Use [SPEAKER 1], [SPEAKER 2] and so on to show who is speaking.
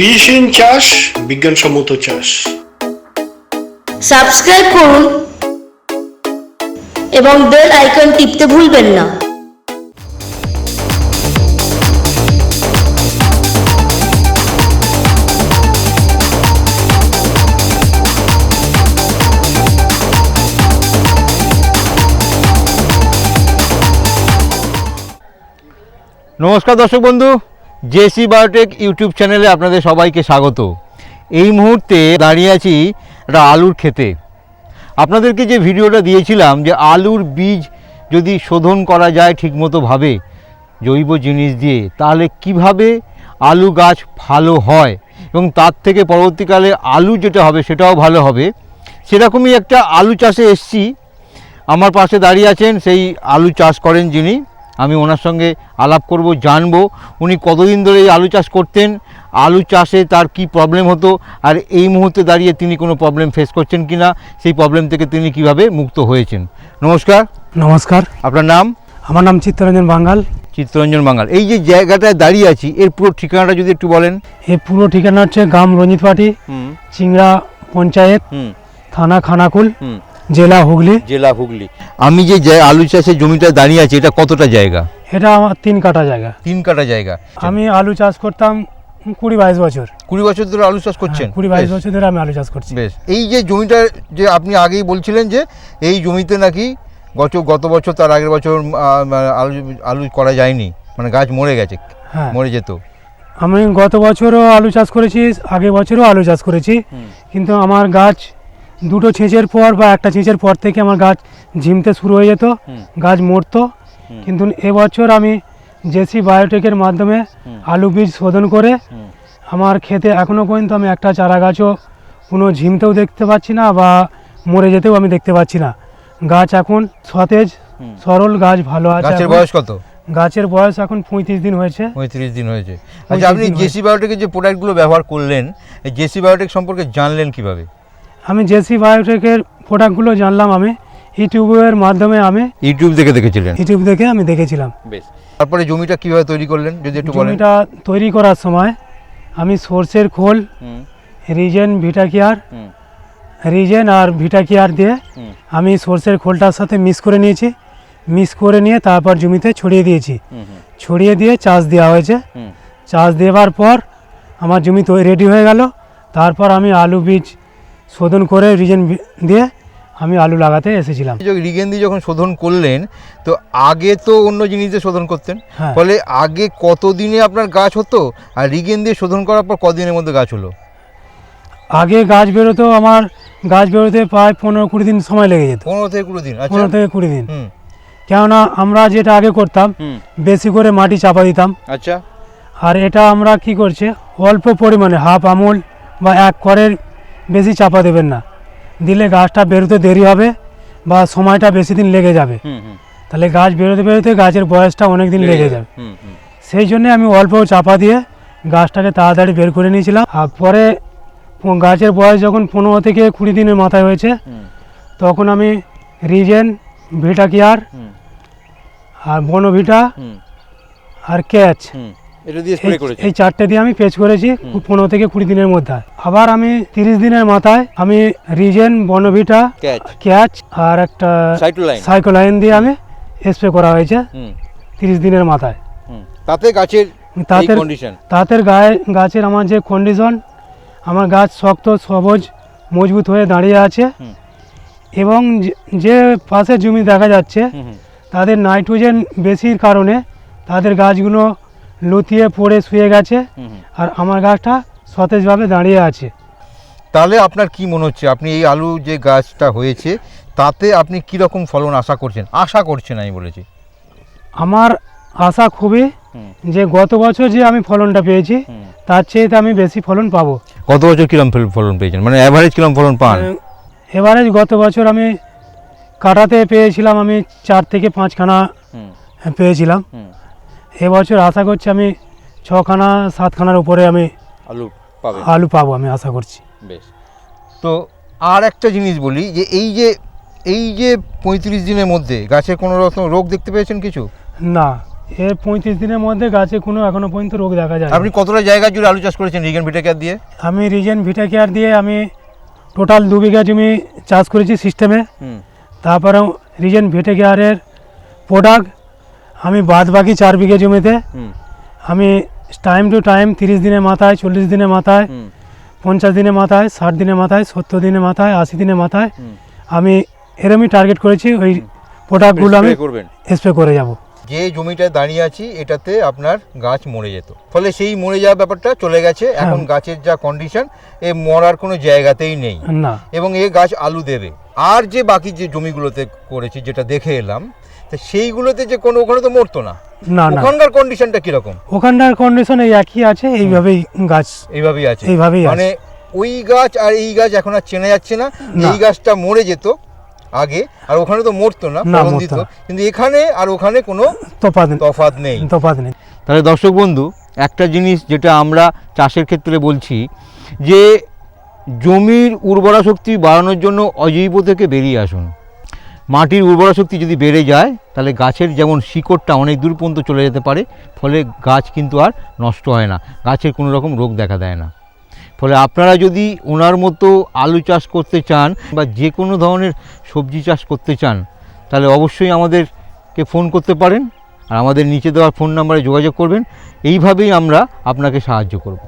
[SPEAKER 1] বিশিন চাষ বিজ্ঞানসম্মত চাষ।
[SPEAKER 2] সাবস্ক্রাইব করুন এবং বেল আইকন টিপতে ভুলবেন না।
[SPEAKER 3] নমস্কার দর্শক বন্ধু জেসি বায়োটেক ইউটিউব চ্যানেলে আপনাদের সবাইকে স্বাগত। এই মুহূর্তে দাঁড়িয়ে আছি একটা আলুর ক্ষেতে। আপনাদেরকে যে ভিডিওটা দিয়েছিলাম যে আলুর বীজ যদি শোধন করা যায় ঠিকমতোভাবে জৈব জিনিস দিয়ে, তাহলে কীভাবে আলু গাছ ভালো হয় এবং তার থেকে পরবর্তীকালে আলু যেটা হবে সেটাও ভালো হবে, সেরকমই একটা আলু চাষে এসছি। আমার পাশে দাঁড়িয়ে আছেন সেই আলু চাষ করেন যিনি। আমি ওনার সঙ্গে আলাপ করব জানব উনি কতদিন ধরে এই আলু চাষ করতেন আলু চাষে তার কি প্রবলেম হতো আর এই মুহূর্তে দাঁড়িয়ে তিনি কোনো প্রবলেম ফেস করছেন কি না সেই প্রবলেম থেকে তিনি কীভাবে মুক্ত হয়েছেন। নমস্কার।
[SPEAKER 4] নমস্কার।
[SPEAKER 3] আপনার নাম?
[SPEAKER 4] আমার নাম চিত্তরঞ্জন বাঙ্গাল।
[SPEAKER 3] চিত্তরঞ্জন বাঙ্গাল। এই যে জায়গাটায় দাঁড়িয়ে আছি এর পুরো ঠিকানাটা যদি একটু বলেন।
[SPEAKER 4] এই পুরো ঠিকানা হচ্ছে গ্রাম রঞ্জিতপাটি
[SPEAKER 3] হুম।
[SPEAKER 4] চিংড়া পঞ্চায়েত থানা খানাকুল।
[SPEAKER 3] হুম।
[SPEAKER 4] জেলা হুগলি।
[SPEAKER 3] জেলা হুগলি। আমি যে আলু চাষের জমিটা দাঁড়িয়ে আছি এটা কতটা জায়গা?
[SPEAKER 4] এটা আমার তিন কাটা জায়গা।
[SPEAKER 3] তিন কাটা জায়গা।
[SPEAKER 4] আমি আলু চাষ করতাম কুড়ি বাইশ বছর।
[SPEAKER 3] কুড়ি বছর ধরে আলু চাষ করছেন?
[SPEAKER 4] হ্যাঁ, কুড়ি বাইশ বছর ধরে আমি আলু চাষ করছি।
[SPEAKER 3] বেশ। এই যে জমিটা যে আপনি আগেই বলছিলেন যে এই জমিতে নাকি গত গত বছর তার আগের বছর আলু আলু করা যায়নি। মানে গাছ মরে গেছে
[SPEAKER 4] হ্যাঁ।
[SPEAKER 3] মরে যেত।
[SPEAKER 4] আমি গত বছরও আলু চাষ করেছি আগের বছরও আলু চাষ করেছি। কিন্তু আমার গাছ দুটো ছেঁচের পর বা একটা ছেঁচের পর থেকে আমার গাছ ঝিমতে শুরু হয়ে যেত গাছ মরতো। কিন্তু এবছর আমি জেসি বায়োটেকের মাধ্যমে আলু বীজ শোধন করে আমার খেতে এখনও পর্যন্ত আমি একটা চারা গাছও কোনো ঝিমতেও দেখতে পাচ্ছি না বা মরে যেতেও আমি দেখতে পাচ্ছি না। গাছ এখন সতেজ সরল গাছ ভালো আছে
[SPEAKER 3] গাছের বয়স কত?
[SPEAKER 4] গাছের বয়স এখন পঁয়ত্রিশ দিন হয়েছে।
[SPEAKER 3] পঁয়ত্রিশ দিন হয়েছে। আচ্ছা আপনি জেসি বায়োটেকের যে প্রোডাক্টগুলো ব্যবহার করলেন এই জেসি বায়োটেক সম্পর্কে জানলেন কীভাবে?
[SPEAKER 4] আমি জেসি বায়োটেকের প্রোডাক্টগুলো জানলাম আমি। ইউটিউবের মাধ্যমে আমি
[SPEAKER 3] ইউটিউব দেখে দেখেছিলেন?
[SPEAKER 4] ইউটিউব দেখে আমি দেখেছিলাম।
[SPEAKER 3] বেশ। তারপরে জমিটা কীভাবে তৈরি করলেন? যদি একটু বলেন।
[SPEAKER 4] জমিটা তৈরি করার সময় আমি সর্ষের খোল রিজেন ভিটাকিয়ার
[SPEAKER 3] হুম,
[SPEAKER 4] রিজেন আর ভিটাকিয়ার দিয়ে আমি সর্ষের খোলটার সাথে মিক্স করে নিয়েছি। মিক্স করে নিয়ে তারপর জমিতে ছড়িয়ে দিয়েছি। ছড়িয়ে দিয়ে চাষ দেওয়া হয়েছে। চাষ দেওয়ার পর আমার জমি তো রেডি হয়ে গেল। তারপর আমি আলু বীজ শোধন করে রিজেন দিয়ে আমি আলু লাগাতে এসেছিলাম।
[SPEAKER 3] রিগেন দিয়ে যখন শোধন করলেন তো আগে তো অন্য জিনিস দিয়ে শোধন করতেন।
[SPEAKER 4] হ্যাঁ।
[SPEAKER 3] ফলে আগে কত দিনে আপনার গাছ হতো? আর রিগেন দিয়ে শোধন করার পর কদিনের মধ্যে গাছ হলো?
[SPEAKER 4] আগে গাছ বেরোতো আমার গাছ বেরোতে প্রায় পনেরো কুড়ি দিন সময় লেগে যেত।
[SPEAKER 3] পনেরো থেকে কুড়ি দিন আচ্ছা।
[SPEAKER 4] পনেরো থেকে কুড়ি দিন। কেননা আমরা যেটা আগে করতাম বেশি করে মাটি চাপা দিতাম।
[SPEAKER 3] আচ্ছা।
[SPEAKER 4] আর এটা আমরা কি করছে অল্প পরিমাণে হাফ আমুল বা এক করের বেশি চাপা দেবেন না। দিলে গাছটা বেরোতে দেরি হবে বা সময়টা বেশি দিন লেগে যাবে। তাহলে গাছ বেরোতে বেরোতে গাছের বয়সটা অনেক দিন লেগে যাবে। সেই জন্য আমি অল্প চাপা দিয়ে গাছটাকে তাড়াতাড়ি বের করে নিয়েছিলাম। আর পরে গাছের বয়স যখন পনেরো থেকে কুড়ি দিনের মাথায় হয়েছে তখন আমি রিজেন ভিটা কেয়ার আর বনভিটা আর ক্যাচ
[SPEAKER 3] এটা দিয়ে
[SPEAKER 4] এই-
[SPEAKER 3] স্প্রে করেছে
[SPEAKER 4] এই চারটে দিয়ে আমি পেচ করেছি পনেরো থেকে কুড়ি দিনের মধ্যে। আবার আমি তিরিশ দিনের মাথায় আমি রিজেন বনভিটা
[SPEAKER 3] ক্যাচ
[SPEAKER 4] আর একটা সাইকোলাইন দিয়ে আমি স্প্রে করা হয়েছে তিরিশ দিনের মাথায়।
[SPEAKER 3] তাতে গাছের এই
[SPEAKER 4] তাতে
[SPEAKER 3] কন্ডিশন
[SPEAKER 4] গায়ে গাছের আমার যে কন্ডিশন আমার গাছ শক্ত সবুজ মজবুত হয়ে দাঁড়িয়ে আছে। এবং যে- পাশে জমি দেখা যাচ্ছে তাদের নাইট্রোজেন বেশির কারণে তাদের গাছগুলো লুতিয়ে পড়ে শুয়ে গেছে। আর আমার গাছটা সতেজভাবে দাঁড়িয়ে আছে।
[SPEAKER 3] তাহলে আপনার কি মনে হচ্ছে? আপনি এই আলু যে গাছটা হয়েছে তাতে আপনি কি রকম ফলন আশা করছেন? আশা করছেন আমি বলেছি।
[SPEAKER 4] আমার আশা খুবই যে গত বছর যে আমি ফলনটা পেয়েছি তার চেয়ে আমি বেশি ফলন পাবো।
[SPEAKER 3] গত বছর কিরম ফলন পেয়েছেন? মানে অ্যাভারেজ কিরম ফলন পান?
[SPEAKER 4] এবারে গত বছর আমি কাটাতে পেয়েছিলাম আমি চার থেকে পাঁচখানা পেয়েছিলাম। এবছর আশা করছি আমি ছখানা সাতখানার উপরে আমি
[SPEAKER 3] আলু পাবে।
[SPEAKER 4] আলু পাবো আমি আশা করছি।
[SPEAKER 3] বেশ। তো আর একটা জিনিস বলি যে এই যে এই যে পঁয়ত্রিশ দিনের মধ্যে গাছে কোনো রকম রোগ দেখতে পেয়েছেন কিছু?
[SPEAKER 4] না এর পঁয়ত্রিশ দিনের মধ্যে গাছে কোনো এখনও পর্যন্ত রোগ দেখা যায়
[SPEAKER 3] আপনি কতটা জায়গা জুড়ে আলু চাষ করেছেন রিগেন ভিটাকেয়ার দিয়ে?
[SPEAKER 4] আমি রিজেন ভিটা কেয়ার দিয়ে আমি টোটাল দু বিঘা জমি চাষ করেছি সিস্টেমে। তারপরে রিজেন ভিটে কেয়ারের প্রোডাক্ট আমি বাদ বাকি চার বিঘে জমিতে আমি টাইম টু টাইম তিরিশ দিনের মাথায় চল্লিশ দিনের মাথায় পঞ্চাশ দিনের মাথায় ষাট দিনের মাথায় সত্তর দিনের মাথায় আশি দিনের মাথায় আমি এরমই টার্গেট করেছি ওই প্রোডাক্টগুলো আমি
[SPEAKER 3] করবেন।
[SPEAKER 4] স্প্রে করে যাব।
[SPEAKER 3] যে জমিটায় দাঁড়িয়ে আছি এটাতে আপনার গাছ মরে যেত। ফলে সেই মরে যাওয়া ব্যাপারটা চলে গেছে। এখন গাছের যা কন্ডিশন এ মরার কোনো জায়গাতেই নেই।
[SPEAKER 4] না।
[SPEAKER 3] এবং এ গাছ আলু দেবে। আর যে বাকি যে জমিগুলোতে করেছি যেটা দেখে এলাম তা সেইগুলোতে যে কোনো ওখানে তো মরতো না।
[SPEAKER 4] না না।
[SPEAKER 3] ওখানকার কন্ডিশনটা কীরকম?
[SPEAKER 4] ওখানকার কন্ডিশন এই একই আছে এইভাবেই গাছ
[SPEAKER 3] এইভাবেই আছে।
[SPEAKER 4] এইভাবেই
[SPEAKER 3] মানে ওই গাছ আর এই গাছ এখন আর চেনা যাচ্ছে না। এই গাছটা মরে যেত আগে আর ওখানে তো মরতো না
[SPEAKER 4] না,
[SPEAKER 3] ফলন
[SPEAKER 4] মরতো
[SPEAKER 3] দিত। কিন্তু এখানে আর ওখানে কোনো
[SPEAKER 4] তফাৎ
[SPEAKER 3] তফাৎ নেই।
[SPEAKER 4] তফাৎ নেই।
[SPEAKER 3] তাহলে দর্শক বন্ধু একটা জিনিস যেটা আমরা চাষের ক্ষেত্রে বলছি যে জমির উর্বরা শক্তি বাড়ানোর জন্য অজৈব থেকে বেরিয়ে আসুন। মাটির উর্বরা শক্তি যদি বেড়ে যায়, তাহলে গাছের যেমন শিকড়টা অনেক দূর পর্যন্ত চলে যেতে পারে, ফলে গাছ কিন্তু আর নষ্ট হয় না, গাছের কোনো রকম রোগ দেখা দেয় না। ফলে আপনারা যদি ওনার মতো আলু চাষ করতে চান বা যে কোনো ধরনের সবজি চাষ করতে চান, তাহলে অবশ্যই আমাদেরকে ফোন করতে পারেন আর আমাদের নিচে দেওয়া ফোন নাম্বারে যোগাযোগ করবেন। এইভাবেই আমরা আপনাকে সাহায্য করব।